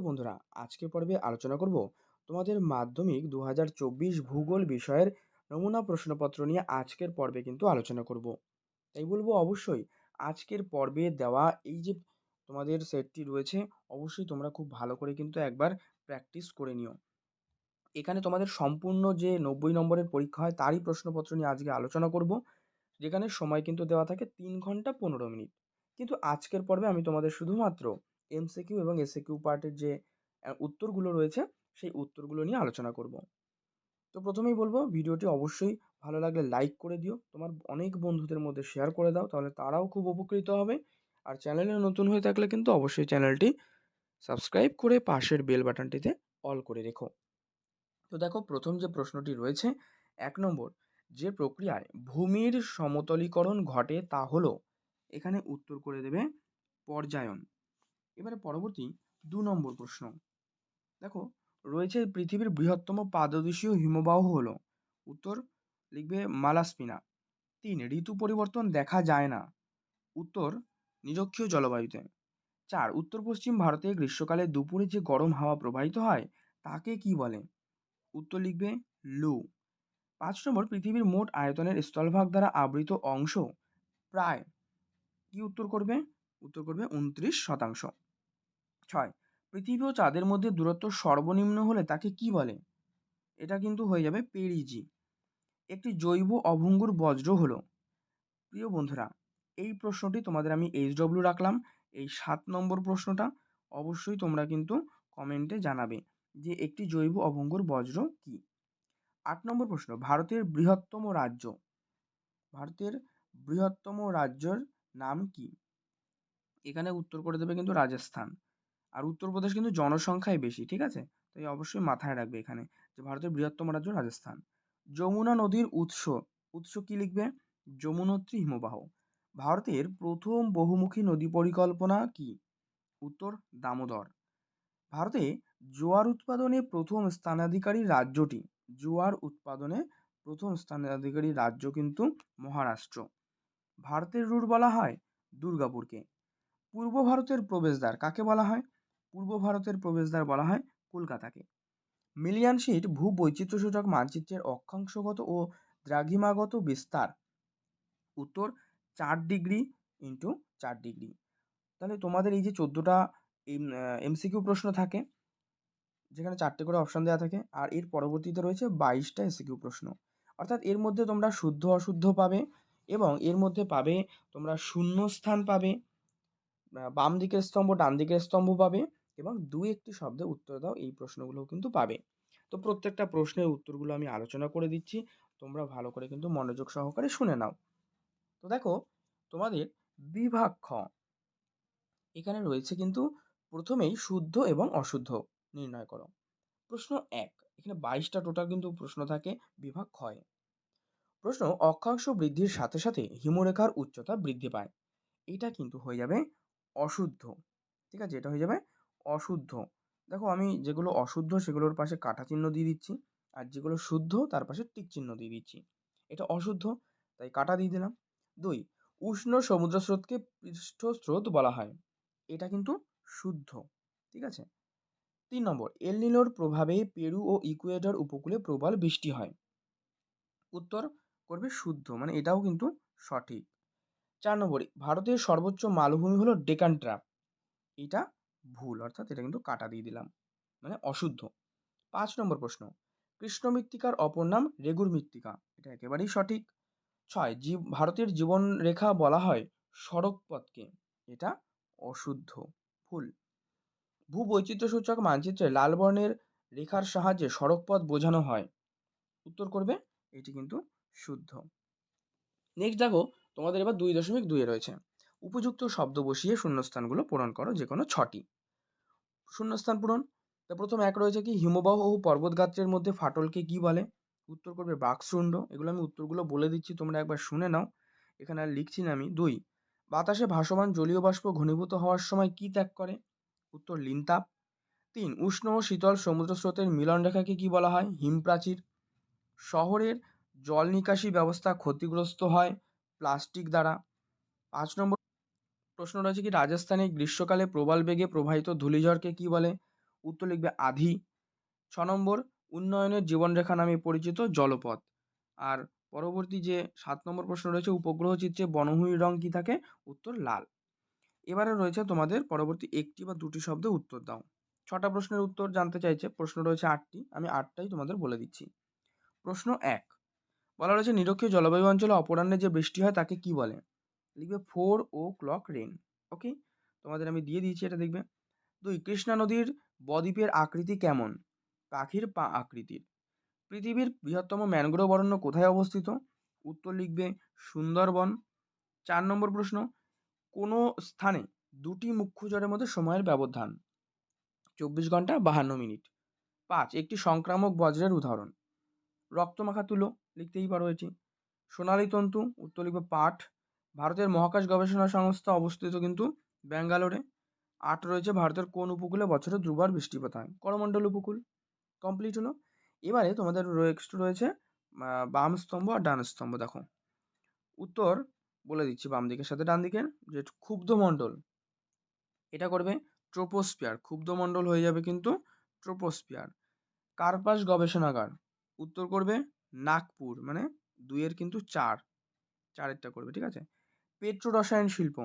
বন্ধুরা আজকে পর্বে আলোচনা করব তোমাদের মাধ্যমিক দু হাজার চব্বিশ ভূগোল বিষয়ের নমুনা প্রশ্নপত্র নিয়ে আজকের পর্বে কিন্তু আলোচনা করব। তাই বলব অবশ্যই আজকের পর্বে দেওয়া এই যে তোমাদের সেটটি রয়েছে, অবশ্যই তোমরা খুব ভালো করে কিন্তু একবার প্র্যাকটিস করে নিও। এখানে তোমাদের সম্পূর্ণ যে নব্বই নম্বরের পরীক্ষা হয় তারই প্রশ্নপত্র নিয়ে আজকে আলোচনা করব, যেখানে সময় কিন্তু দেওয়া থাকে তিন ঘণ্টা পনেরো মিনিট। কিন্তু আজকের পর্বে আমি তোমাদের শুধুমাত্র এমসিকিউ এবং এসএকিউ পার্টের যে উত্তরগুলো রয়েছে, সেই উত্তরগুলো নিয়ে আলোচনা করব। তো প্রথমেই বলব, ভিডিওটি অবশ্যই ভালো লাগলে লাইক করে দিও। তোমার অনেক বন্ধুদের মধ্যে শেয়ার করে দাও, তাহলে তারাও খুব উপকৃত হবে। আর চ্যানেলে নতুন হয়ে থাকলে কিন্তু অবশ্যই চ্যানেলটি সাবস্ক্রাইব করে পাশের বেল বাটনটিতে অল করে রেখো। তো দেখো, প্রথম যে প্রশ্নটি রয়েছে, এক নম্বর, যে প্রক্রিয়ায় ভূমির সমতলীকরণ ঘটে তা হলো, এখানে উত্তর করে দেবে, পর্যায়ন। এবারে পরবর্তী দু নম্বর প্রশ্ন। দেখো, রয়েছে পৃথিবীর বৃহত্তম পাদদেশীয় হিমবাহ হলো। উত্তর লিখবে মালাস্পিনা। তিন, ঋতু পরিবর্তন দেখা যায় না। উত্তর, নিরক্ষীয় জলবায়ুতে। চার উত্তর পশ্চিম ভারতে গ্রীষ্মকালে দুপুরে যে গরম হাওয়া প্রবাহিত হয়, তাকে কি বলে? উত্তর লিখবে লু। পাঁচ নম্বর, পৃথিবীর মোট আয়তনের স্থলভাগ দ্বারা আবৃত অংশ প্রায় কি উত্তর করবে? উত্তর করবে উনত্রিশ শতাংশ। ছয়, পৃথিবী ও চাঁদের মধ্যে দূরত্ব সর্বনিম্ন হলে তাকে কি বলে? এটা কিন্তু হয়ে যাবে পেরিজি। একটি জৈব অভঙ্গুর বজ্র হলো। প্রিয় বন্ধুরা, এই প্রশ্নটি তোমাদের আমি এইচ ডব্লিউ রাখলাম। এই সাত নম্বর প্রশ্নটা অবশ্যই তোমরা কিন্তু কমেন্টে জানাবে যে একটি জৈব অভঙ্গুর বজ্র কি? আট নম্বর প্রশ্ন, ভারতের বৃহত্তম রাজ্য। ভারতের বৃহত্তম রাজ্যের নাম কি? এখানে উত্তর করে দেবে কিন্তু রাজস্থান। আর উত্তরপ্রদেশ কিন্তু জনসংখ্যায় বেশি, ঠিক আছে? তাই অবশ্যই মাথায় রাখবে এখানে যে ভারতের বৃহত্তম রাজ্য রাজস্থান। যমুনা নদীর উৎস উৎস কি লিখবে? যমুনোত্রী হিমবাহ। ভারতের প্রথম বহুমুখী নদী পরিকল্পনা কি? উত্তর, দামোদর। ভারতে জোয়ার উৎপাদনে প্রথম স্থানাধিকারী রাজ্যটি। জোয়ার উৎপাদনে প্রথম স্থানাধিকারী রাজ্য কিন্তু মহারাষ্ট্র। ভারতের রুট বলা হয় দুর্গাপুরকে। পূর্ব ভারতের প্রবেশদ্বার কাকে বলা হয়? পূর্ব ভারতের প্রবেশদ্বার বলা হয় কলকাতাকে। মিলিয়ন শিট ভূ বৈচিত্র্যসূচক মানচিত্রের অক্ষাংশগত ও দ্রাঘিমাগত বিস্তার। উত্তর, চার ডিগ্রি ইন্টু চার ডিগ্রি। তাহলে তোমাদের এই যে চোদ্দোটা এমসিকিউ প্রশ্ন থাকে, যেখানে চারটে করে অপশান দেওয়া থাকে, আর এর পরবর্তীতে রয়েছে বাইশটা এসিকিউ প্রশ্ন। অর্থাৎ এর মধ্যে তোমরা শুদ্ধ অশুদ্ধ পাবে এবং এর মধ্যে পাবে তোমরা শূন্য স্থান পাবে। বাম দিকের স্তম্ভ ডান দিকের স্তম্ভ পাবে এবং দুই একটি শব্দে উত্তর দাও, এই প্রশ্নগুলোও কিন্তু পাবে। তো প্রত্যেকটা প্রশ্নের উত্তরগুলো আমি আলোচনা করে দিচ্ছি। তোমরা ভালো করে কিন্তু মনোযোগ সহকারে শুনে নাও। তো দেখো, তোমাদের বিভাগ খ। এখানে রয়েছে কিন্তু প্রথমেই শুদ্ধ এবং অশুদ্ধ নির্ণয় করো। প্রশ্ন এক, এখানে বাইশটা টোটাল কিন্তু প্রশ্ন থাকে বিভাগ ক্ষয়ে। প্রশ্ন, অক্ষাংশ বৃদ্ধির সাথে সাথে হিমরেখার উচ্চতা বৃদ্ধি পায়। এটা কিন্তু হয়ে যাবে অশুদ্ধ। ঠিক আছে? এটা হয়ে যাবে অশুদ্ধ। দেখো, আমি যেগুলো অশুদ্ধ, সেগুলোর পাশে কাটা চিহ্ন দিয়ে দিচ্ছি। আর যেগুলো শুদ্ধ, তার পাশে টিক চিহ্ন দিয়ে দিচ্ছি। এটা অশুদ্ধ, তাই কাটা দিয়ে দিলাম। দুই, উষ্ণ সমুদ্র স্রোতকে পৃষ্ঠস্রোত বলা হয়। এটা কিন্তু শুদ্ধ। ঠিক আছে? তিন নম্বর এলনিলোর প্রভাবে পেরু ও ইকুয়েডর উপকূলে প্রবল বৃষ্টি হয়। উত্তর করবে শুদ্ধ মানে এটাও কিন্তু সঠিক। চার নম্বরে ভারতের সর্বোচ্চ মালভূমি হলো ডেকান ট্র্যাপ এটা ভুল, অর্থাৎ এটা কিন্তু কাটা দিয়ে দিলাম। মানে অশুদ্ধ। পাঁচ নম্বর প্রশ্ন। কৃষ্ণ মৃত্তিকার অপর নাম রেগুর মৃত্তিকা। এটা একেবারেই সঠিক। ছয়, জীব, ভারতের জীবনরেখা বলা হয় সড়কপথকে। এটা অশুদ্ধ। ভুল। ভূবৈচিত্র্যসূচক মানচিত্রে লাল বর্ণের রেখার সাহায্যে সড়কপথ বোঝানো হয়। উত্তর করবে, এটি কিন্তু শুদ্ধ। নেক্সট দেখো, তোমাদের এবার দুই দশমিক দুইয়ে রয়েছে। উপযুক্ত শব্দ বসিয়ে শূন্যস্থানগুলো পূরণ করো, যে কোনো ছটি। শূন্যস্থান পূরণ। তা প্রথম এক রয়েছে কি, হিমবাহ ও পর্বতগাত্রের মধ্যে ফাটলকে কি বলে? উত্তর করবে বাকশৃণ্ড। এগুলো আমি উত্তরগুলো বলে দিচ্ছি, তোমরা একবার শুনে নাও। এখানে আর লিখছি না আমি, দুই। বাতাসে ভাসমান জলীয় বাষ্প ঘনীভূত হওয়ার সময় কি ত্যাগ করে? উত্তর, লিনতাপ। তিন, উষ্ণ ও শীতল সমুদ্র স্রোতের মিলন রেখাকে কি বলা হয়? হিমপ্রাচীর। শহরের জল নিকাশি ব্যবস্থা ক্ষতিগ্রস্ত হয় প্লাস্টিক দ্বারা। পাঁচ নম্বর প্রশ্ন রয়েছে কি, রাজস্থানে গ্রীষ্মকালে প্রবল বেগে প্রবাহিত ধূলিঝড়কে কি বলে? উত্তর লিখবে আধি। ছ নম্বর, উন্নয়নের জীবনরেখা নামে পরিচিত জলপথ। আর পরবর্তী যে সাত নম্বর প্রশ্ন রয়েছে, উপগ্রহ চিত্রে বনভূমির রং কী থাকে? উত্তর লাল। এবারে রয়েছে তোমাদের পরবর্তী একটি বা দুটি শব্দে উত্তর দাও। ছটা প্রশ্নের উত্তর জানতে চাইছে, প্রশ্ন রয়েছে আটটি, আমি আটটাই তোমাদের বলে দিচ্ছি। প্রশ্ন এক বলা রয়েছে নিরক্ষীয় জলবায়ু অঞ্চলে অপরাহ্নে যে বৃষ্টি হয় তাকে কি বলে? লিখবে four o'clock rain okay? তোমাদের আমি দিয়ে দিয়েছি এটা দেখবে। দুই, কৃষ্ণা নদীর বদ্বীপের আকৃতি কেমন? পাখির পা আকৃতির। পৃথিবীর বৃহত্তম ম্যানগ্রোভ অরণ্য কোথায় অবস্থিত? উত্তর লিখবে সুন্দরবন। চার নম্বর প্রশ্ন, কোনো স্থানে দুটি মুখ্য জ্বরের মধ্যে সময়ের ব্যবধান? চব্বিশ ঘণ্টা বাহান্ন মিনিট। পাঁচ, একটি সংক্রামক বজ্রের উদাহরণ। রক্তমাখা তুলো। লিখতেই পারো এটি। সোনালী তন্তু, উত্তর পাঠ ভারতের মহাকাশ গবেষণা সংস্থা অবস্থিত কিন্তু ব্যাঙ্গালোরে। আট রয়েছে ভারতের কোন উপকূলে বছরে দুবার বৃষ্টিপাত হয়। করমণ্ডল উপকূল কমপ্লিট হলো। এবারে তোমাদের নেক্সট রয়েছে বাম স্তম্ভ আর ডান স্তম্ভ, দেখো। উত্তর বলে দিচ্ছি বাম দিকের সাথে ডান দিকের, যে ক্ষুব্ধ মণ্ডল, এটা করবে ট্রোপোস্পিয়ার ক্ষুব্ধ মণ্ডল হয়ে যাবে কিন্তু ট্রোপোস্পিয়ার কার্পাস গবেষণাগার, উত্তর করবে নাগপুর মানে দুইয়ের কিন্তু চার, চারেরটা করবে, ঠিক আছে? পেট্রো রসায়ন শিল্প,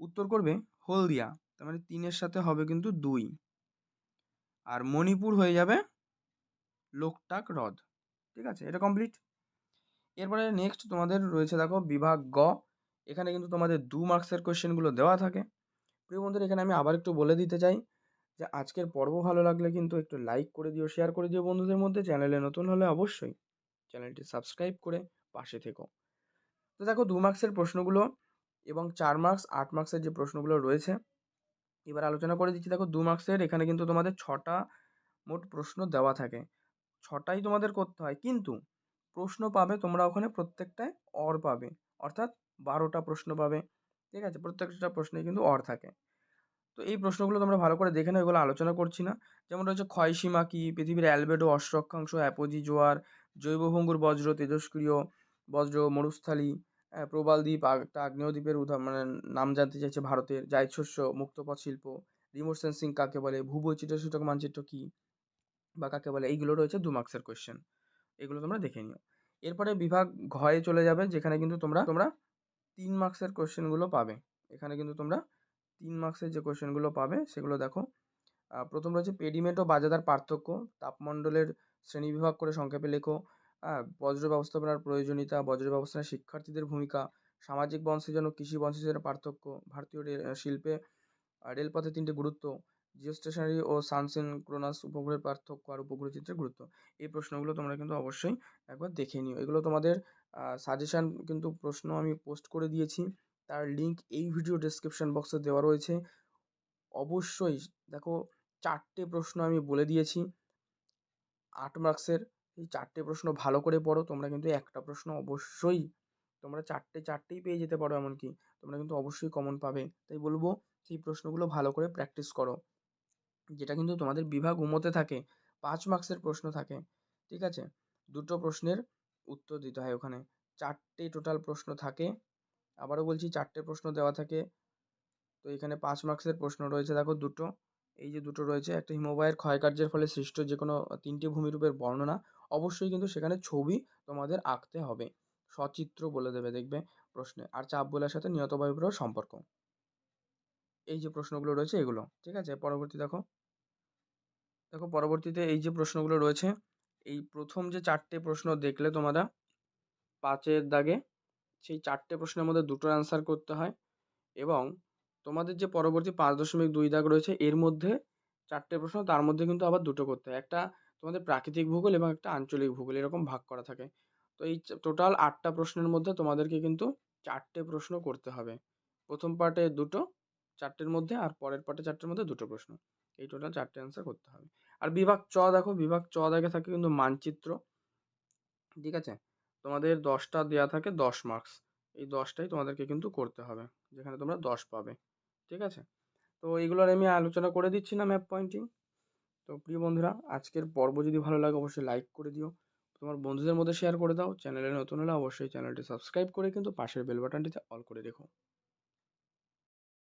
উত্তর করবে হলদিয়া, তার মানে তিনের সাথে হবে কিন্তু দুই। আর মণিপুর হয়ে যাবে লোকটাক হ্রদ, ঠিক আছে? এটা কমপ্লিট এরপরে নেক্সট তোমাদের রয়েছে দেখো বিভাগ গ, এখানে কিন্তু তোমাদের দু মার্কসের কোয়েশ্চেনগুলো দেওয়া থাকে। প্রিয় বন্ধুরা, এখানে আমি আবার একটু বলে দিতে চাই যে আজকের পর্ব ভালো লাগলে কিন্তু একটু লাইক করে দিও শেয়ার করে দিও বন্ধুদের মধ্যে। চ্যানেলে নতুন হলে অবশ্যই চ্যানেলটি সাবস্ক্রাইব করে পাশে থেকো। তো দেখো, দু মার্কসের প্রশ্নগুলো এবং চার মার্কস আট মার্কসের যে প্রশ্নগুলো রয়েছে, এবার আলোচনা করে দিচ্ছি। দেখো, দু মার্কসের এখানে কিন্তু তোমাদের ছটা মোট প্রশ্ন দেওয়া থাকে। ছটাই তোমাদের করতে হয়, কিন্তু প্রশ্ন পাবে তোমরা ওখানে প্রত্যেকটায় অর পাবে। অর্থাৎ বারোটা প্রশ্ন পাবে, ঠিক আছে? প্রত্যেকটা প্রশ্নে কিন্তু অর থাকে। তো এই প্রশ্নগুলো তোমরা ভালো করে দেখে নাও, এগুলো আলোচনা করছি না। যেমন রয়েছে ক্ষয়সীমা কী, পৃথিবীর অ্যালবেডো অষ্টরক্ষাংশ অ্যাপোজি, জোয়ার জৈবভঙ্গুর বজ্র, তেজস্ক্রিয় বজ্র, মরুস্থলী প্রবাল দ্বীপ একটা আগ্নেয়দ্বীপের উদাহরণ মানে নাম জানতে চাইছে ভারতের জায়দ শস্য মুক্তপথ শিল্প। রিমোট সেন্সিং কাকে বলে? ভূবৈচিত্র্য সূচক মানচিত্র কী? বা কাকে বলে? এইগুলো রয়েছে দু মার্কসের কোয়েশ্চেন এগুলো তোমরা দেখে নিও। এরপরে বিভাগ ঘয়ে চলে যাবে, যেখানে কিন্তু তোমরা তোমরা তিন মার্কসের কোয়েশ্চেনগুলো পাবে। এখানে কিন্তু তোমরা তিন মার্কসের যে কোয়েশ্চেনগুলো পাবে, সেগুলো দেখো। প্রথম রয়েছে পেডিমেন্ট ও বাজাদার পার্থক্য। তাপমণ্ডলের শ্রেণীবিভাগ করে সংক্ষেপে লেখো। বজ্র ব্যবস্থাপনার প্রয়োজনীয়তা, বজ্র ব্যবস্থাপনায় শিক্ষার্থীদের ভূমিকা, সামাজিক ও কৃষি বংশের পার্থক্য, ভারতীয় শিল্পে রেলপথে তিনটে গুরুত্ব জিও স্টেশনারি ও সানসিনক্রোনাস উপগ্রহের পার্থক্য আর উপগ্রহ চিত্রের গুরুত্ব। এই প্রশ্নগুলো তোমরা কিন্তু অবশ্যই একবার দেখে নিও। এগুলো তোমাদের সাজেশান কিন্তু প্রশ্ন আমি পোস্ট করে দিয়েছি। তার লিঙ্ক এই ভিডিও ডেসক্রিপশন বক্সে দেওয়া রয়েছে। অবশ্যই দেখো, চারটে প্রশ্ন আমি বলে দিয়েছি। মার্কসের এই চারটে প্রশ্ন ভালো করে পড়ো। তোমরা কিন্তু একটা প্রশ্ন অবশ্যই তোমরা চারটে চারটেই পেয়ে যেতে পারো এমনকি। তোমরা কিন্তু অবশ্যই কমন পাবে। তাই বলব, সেই প্রশ্নগুলো ভালো করে প্র্যাকটিস করো। যেটা কিন্তু তোমাদের বিভাগ উমোতে থাকে, পাঁচ মার্কসের প্রশ্ন থাকে, ঠিক আছে? দুটো প্রশ্নের উত্তর দিতে হয় ওখানে। চারটে টোটাল প্রশ্ন থাকে, আবারও বলছি চারটে প্রশ্ন দেওয়া থাকে। তো এখানে পাঁচ মার্কসের প্রশ্ন রয়েছে, দেখো দুটো। এই যে দুটো রয়েছে, একটা হিমবাহের ক্ষয়কার্যের ফলে সৃষ্ট যে কোনো তিনটি ভূমিরূপের বর্ণনা, অবশ্যই কিন্তু সেখানে ছবি তোমাদের আঁকতে হবে। সচিত্র বলে দেবে দেখবে প্রশ্নে। আর চাপ বলার সাথে নিয়ত বায়ুপ্রবাহ সম্পর্ক। এই যে প্রশ্নগুলো রয়েছে এগুলো, ঠিক আছে? পরবর্তী দেখো। দেখো, পরবর্তীতে এই যে প্রশ্নগুলো রয়েছে, এই প্রথম যে চারটে প্রশ্ন দেখলে তোমরা পাঁচের দাগে সেই চারটে প্রশ্নের মধ্যে দুটোর অ্যান্সার করতে হয় এবং তোমাদের যে পরবর্তী পাঁচ দশমিক দুই দাগ রয়েছে, এর মধ্যে চারটে প্রশ্ন, তার মধ্যে কিন্তু আবার দুটো করতে হয়। একটা তোমাদের প্রাকৃতিক ভূগোল এবং একটা আঞ্চলিক ভূগোল, এরকম ভাগ করা থাকে। তো এই টোটাল আটটা প্রশ্নের মধ্যে তোমাদেরকে কিন্তু চারটে প্রশ্ন করতে হবে। প্রথম পার্টে দুটো, চারটের মধ্যে, আর পরের পার্টে চারটের মধ্যে দুটো প্রশ্ন। এই টোটাল চারটে অ্যান্সার করতে হবে। আর বিভাগ চ দেখো, বিভাগ চ দাগে থাকে কিন্তু মানচিত্র। ঠিক আছে? তোমাদের দশটা দেওয়া থাকে দশ মার্কস এই দশটাই তোমাদেরকে কিন্তু করতে হবে, যেখানে তোমরা দশ পাবে। ঠিক আছে? তো এগুলোর আমি আলোচনা করে দিচ্ছি না ম্যাপ পয়েন্টিং তো প্রিয় বন্ধুরা, আজকের পর্ব যদি ভালো লাগে অবশ্যই লাইক করে দিও। তোমার বন্ধুদের মধ্যে শেয়ার করে দাও। চ্যানেলে নতুন হলে অবশ্যই চ্যানেলটি সাবস্ক্রাইব করে কিন্তু পাশের বেল বাটনটিতে অল করে রেখো।